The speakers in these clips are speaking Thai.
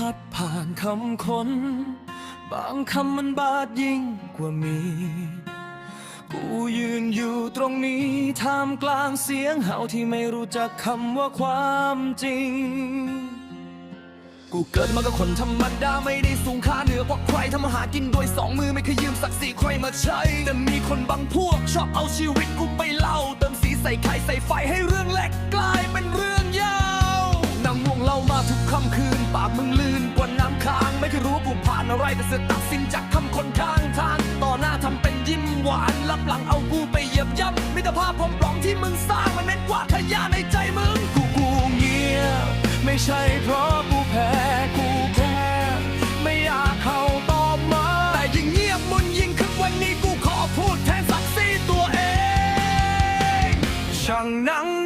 พัดผ่านคำคน บางคำมันบาดยิ่งกว่ามี กูยืนอยู่ตรงนี้ท่ามกลางเสียงเห่าที่ไม่รู้จักคำว่าความจริง กูเกิดมากับคนธรรมดาไม่ได้สูงค่าเหนือกว่าใครทำมาหากินโดวยสองมือไม่เคยยืมศักดิ์ศรีใครมาใช้ แต่มีคนบางพวกชอบเอาชีวิตกูไปเล่า เติมสีใส่ไข่ใส่ไฟให้เรื่องเล็กกลายเป็นเรื่อง ไม่เคยรู้กูผ่านอะไรแต่เสือตัดสินจากคำคนข้างทาง ต่อหน้าทำเป็นยิ้มหวานรับหลังเอากูไปเหยียบย่ำมิตรภาพผมปลอมที่มึงสร้างมันเม็ดกวาขยะในใจมึง กูกูเงียบไม่ใช่เพราะกูแพ้กูแค่ไม่อยากเข้าตอบมา แต่ยิ่งเงียบมุนยิ่งคึกวันนี้กูขอพูดแทนศักดิ์ศรีตัวเองช่างนัง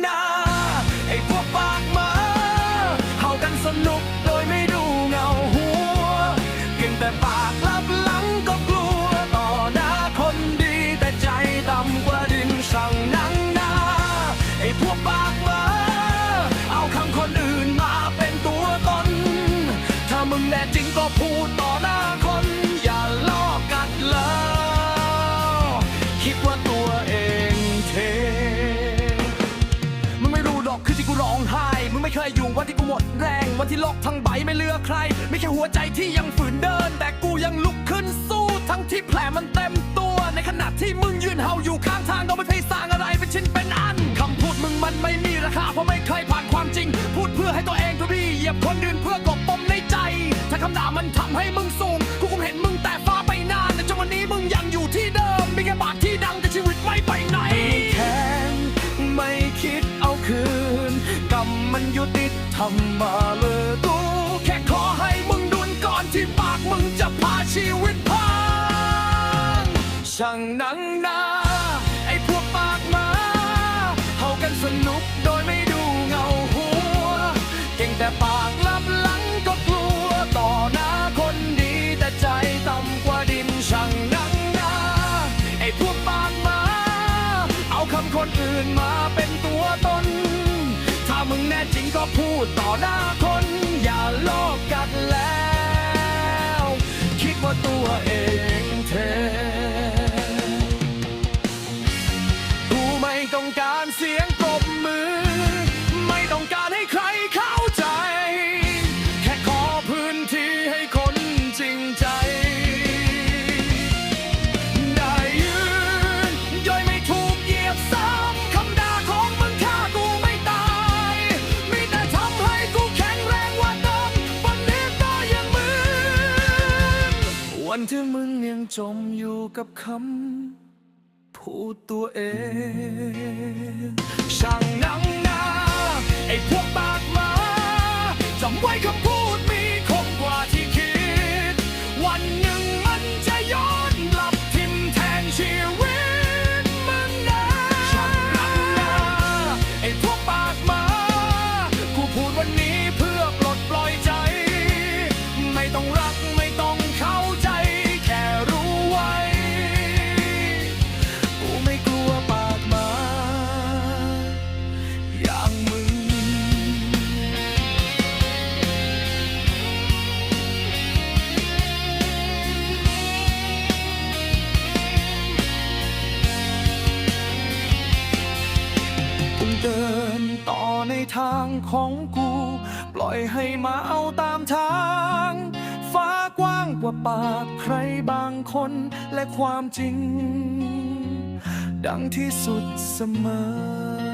องไห้มึงไม่เคยอยู่วันที่กูหมดแรง วันที่โลกทั้งใบไม่เลือใคร ไม่แค่หัวใจที่ยังฝืนเดิน แต่กูยังลุกขึ้นสู้ทั้งที่แผลมันเต็มตัว ในขณะที่มึงยืนเห่าอยู่ข้างทางก็ไม่เคยสร้างอะไรเป็นชิ้นเป็นอันคำพูดมึงมันไม่มีราคาเพราะไม่เคยผ่านความจริง พูดเพื่อให้ตัวเองทุรีเหยียบคนอื่นเพื่อกบปมในใจ ถ้าคำด่ามันทำให้มึงสูง ยุติธรรมาเลยกูแค่ขอให้มึงดุนก่อนที่ปากมึงจะพาชีวิตพังช่างหนังหนาไอ้พวกปากมาเฮากันสนุกโดยไม่ดูเงาหัว เก่งแต่ปากลับหลังก็กลัวต่อหน้าคนดีแต่ใจต่ำกว่าดินช่างหนังหนาไอ้พวกปากมา เอาคำคนอื่นมา ดต่อหน้าคนอย่าลอกกันแล้ว คิดว่าตัวเอง ที่มึงยังจมอยู่กับคำพูดตัวเอง ช่างนังหนาไอ้พวกปากหมาจำไว้คำพูด เดินต่อในทางของกู ปล่อยให้มาเอาตามทาง ฟ้ากว้างกว่าปากใครบางคนและความจริง ดังที่สุดเสมอ